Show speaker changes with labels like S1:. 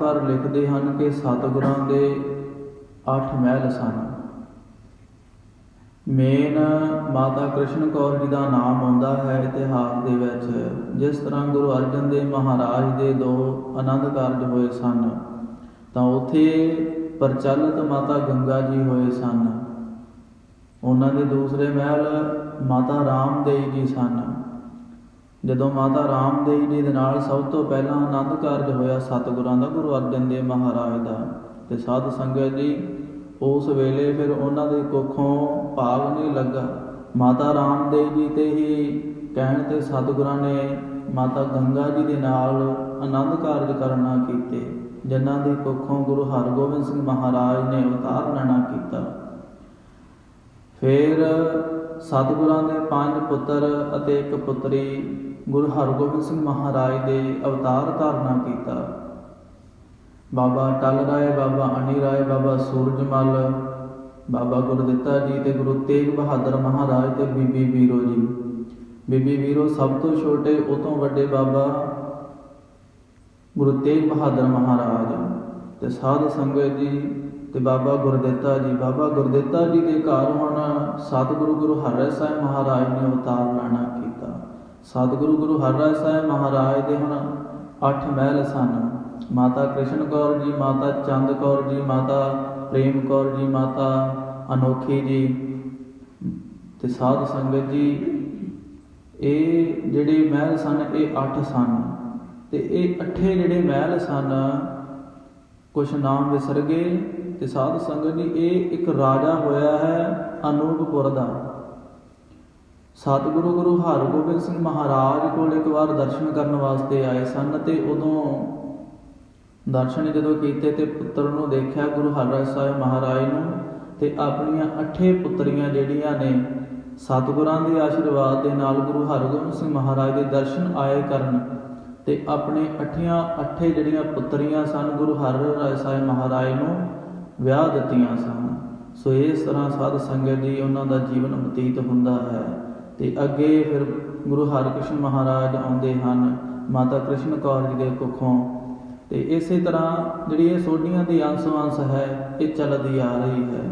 S1: ਕਰ ਲਿਖਦੇ ਹਨ ਕਿ ਸਤਿਗੁਰਾਂ ਦੇ ਅੱਠ ਮਹਿਲ ਸਨ। ਮੇਨ ਮਾਤਾ ਕ੍ਰਿਸ਼ਨ ਕੌਰ ਜੀ ਦਾ ਨਾਮ ਆਉਂਦਾ ਹੈ ਇਤਿਹਾਸ ਦੇ ਵਿੱਚ, ਜਿਸ ਤਰ੍ਹਾਂ ਗੁਰੂ ਅਰਜਨ ਦੇਵ ਮਹਾਰਾਜ ਦੇ ਦੋ ਆਨੰਦ ਕਾਰਜ ਹੋਏ ਸਨ, ਤਾਂ ਉਥੇ ਪ੍ਰਚਲਿਤ ਮਾਤਾ ਗੰਗਾ ਜੀ ਹੋਏ ਸਨ। ਉਹਨਾਂ ਦੇ ਦੂਸਰੇ ਮਹਿਲ ਮਾਤਾ ਰਾਮਦੇਵ ਜੀ ਸਨ। ਜਦੋਂ ਮਾਤਾ ਰਾਮਦੇਵ ਜੀ ਦੇ ਨਾਲ ਸਭ ਤੋਂ ਪਹਿਲਾਂ ਆਨੰਦ ਕਾਰਜ ਹੋਇਆ ਸਤਿਗੁਰਾਂ ਦਾ ਗੁਰੂ ਅਰਜਨ ਦੇਵ ਮਹਾਰਾਜ ਦਾ ਤੇ ਸਾਧ ਸੰਗਤ ਜੀ, ਉਸ ਵੇਲੇ ਫਿਰ ਉਹਨਾਂ ਦੇ ਕੋਖੋਂ ਭਾਗ ਨਹੀਂ ਲੱਗਾ। ਮਾਤਾ ਰਾਮਦੇਵ ਜੀ ਤੇ ਹੀ ਕਹਿਣ ਤੇ ਸਤਿਗੁਰਾਂ ਨੇ ਮਾਤਾ ਗੰਗਾ ਜੀ ਦੇ ਨਾਲ ਆਨੰਦ ਕਾਰਜ ਕਰਨਾ ਕੀਤੇ, ਜਿਨ੍ਹਾਂ ਦੀ ਕੋਖੋਂ ਗੁਰੂ ਹਰਗੋਬਿੰਦ ਸਿੰਘ ਮਹਾਰਾਜ ਨੇ ਅਵਤਾਰ ਲੈਣਾ ਕੀਤਾ। ਫਿਰ ਸਤਿਗੁਰਾਂ ਦੇ ਪੰਜ ਪੁੱਤਰ ਅਤੇ ਇੱਕ ਪੁੱਤਰੀ ਗੁਰੂ ਹਰਗੋਬਿੰਦ ਸਿੰਘ ਮਹਾਰਾਜ ਦੇ ਅਵਤਾਰ ਧਾਰਨਾ ਕੀਤਾ। ਬਾਬਾ ਟਲ ਰਾਏ, ਬਾਬਾ ਅਣੀ ਰਾਏ, ਬਾਬਾ ਸੂਰਜਮਲ ਬਾਬਾ ਗੁਰਦਿੱਤਾ ਜੀ ਤੇ ਗੁਰੂ ਤੇਗ ਬਹਾਦਰ ਮਹਾਰਾਜ ਤੇ ਬੀਬੀ ਵੀਰੋ ਜੀ। ਬੀਬੀ ਵੀਰੋ ਸਭ ਤੋਂ ਛੋਟੇ, ਉਹ ਤੋਂ ਵੱਡੇ ਬਾਬਾ ਗੁਰੂ ਤੇਗ ਬਹਾਦਰ ਮਹਾਰਾਜ। ਤੇ ਸਾਧ ਸੰਗਤ ਜੀ ਤੇ ਬਾਬਾ ਗੁਰਦਿੱਤਾ ਜੀ, ਬਾਬਾ ਗੁਰਦਿੱਤਾ ਜੀ ਦੇ ਘਰ ਹੁਣ ਸਤਿਗੁਰੂ ਗੁਰੂ ਹਰਿ ਸਾਹਿਬ ਮਹਾਰਾਜ ਨੇ ਅਵਤਾਰ ਲੈਣਾ ਕੀਤਾ। ਸਤਿਗੁਰੂ ਗੁਰੂ ਹਰਿ ਸਾਹਿਬ ਮਹਾਰਾਜ ਦੇ ਹੁਣ ਅੱਠ ਮਹਿਲ ਸਨ। ਮਾਤਾ ਕ੍ਰਿਸ਼ਨ ਕੌਰ ਜੀ, ਮਾਤਾ ਚੰਦ ਕੌਰ ਜੀ, ਮਾਤਾ ਪ੍ਰੇਮ ਕੌਰ ਜੀ, ਮਾਤਾ ਅਨੋਖੀ ਜੀ ਤੇ ਸਾਧ ਸੰਗਤ ਜੀ, ਇਹ ਜਿਹੜੇ ਮਹਿਲ ਸਨ, ਇਹ ਅੱਠ ਸਨ। ਤੇ ਇਹ ਅੱਠੇ ਜਿਹੜੇ ਮਹਿਲ ਸਨ ਕੁਛ ਨਾਮ ਵਿਸਰ ਗਏ ਤੇ ਸਾਧ ਸੰਗਤ ਜੀ, ਇਹ ਇੱਕ ਰਾਜਾ ਹੋਇਆ ਹੈ ਅਨੂਪਪੁਰ ਦਾ। ਸਤਿਗੁਰੂ ਗੁਰੂ ਹਰਗੋਬਿੰਦ ਸਿੰਘ ਮਹਾਰਾਜ ਕੋਲ ਇੱਕ ਵਾਰ ਦਰਸ਼ਨ ਕਰਨ ਵਾਸਤੇ ਆਏ ਸਨ ਤੇ ਉਦੋਂ ਦਰਸ਼ਨ ਜਦੋਂ ਕੀਤੇ ਤੇ ਪੁੱਤਰ ਨੂੰ ਦੇਖਿਆ ਗੁਰੂ ਹਰਿ ਸਾਹਿਬ ਮਹਾਰਾਜ ਨੂੰ ਤੇ ਆਪਣੀਆਂ ਅੱਠੇ ਪੁੱਤਰੀਆਂ ਜਿਹੜੀਆਂ ਨੇ ਸਤਿਗੁਰਾਂ ਦੇ ਆਸ਼ੀਰਵਾਦ ਦੇ ਨਾਲ ਗੁਰੂ ਹਰਗੋਬਿੰਦ ਸਿੰਘ ਮਹਾਰਾਜ ਦੇ ਦਰਸ਼ਨ ਆਏ ਕਰਨ ਤੇ ਆਪਣੇ ਅੱਠੀਆਂ ਅੱਠੇ ਜਿਹੜੀਆਂ ਪੁੱਤਰੀਆਂ ਸਨ, ਗੁਰੂ ਹਰਿ ਸਾਹਿਬ ਮਹਾਰਾਜ ਨੂੰ ਵਿਆਹ ਦਿੱਤੀਆਂ ਸਨ। ਸੋ ਇਸ ਤਰ੍ਹਾਂ ਸਾਧ ਸੰਗਤ ਜੀ ਉਹਨਾਂ ਦਾ ਜੀਵਨ ਬਤੀਤ ਹੁੰਦਾ ਹੈ ਤੇ ਅੱਗੇ ਫਿਰ ਗੁਰੂ ਹਰਿਕ੍ਰਿਸ਼ਨ ਮਹਾਰਾਜ ਆਉਂਦੇ ਹਨ, ਮਾਤਾ ਕ੍ਰਿਸ਼ਨ ਕੌਰ ਜੀ ਦੇ ਕੁੱਖੋਂ। ਤੇ ਇਸੇ ਤਰ੍ਹਾਂ ਜਿਹੜੀ ਇਹ ਸੋਢੀਆਂ ਦੀ ਅੰਸ਼ ਅੰਸ਼ ਹੈ, ਇਹ ਚੱਲਦੀ ਆ ਰਹੀ ਹੈ।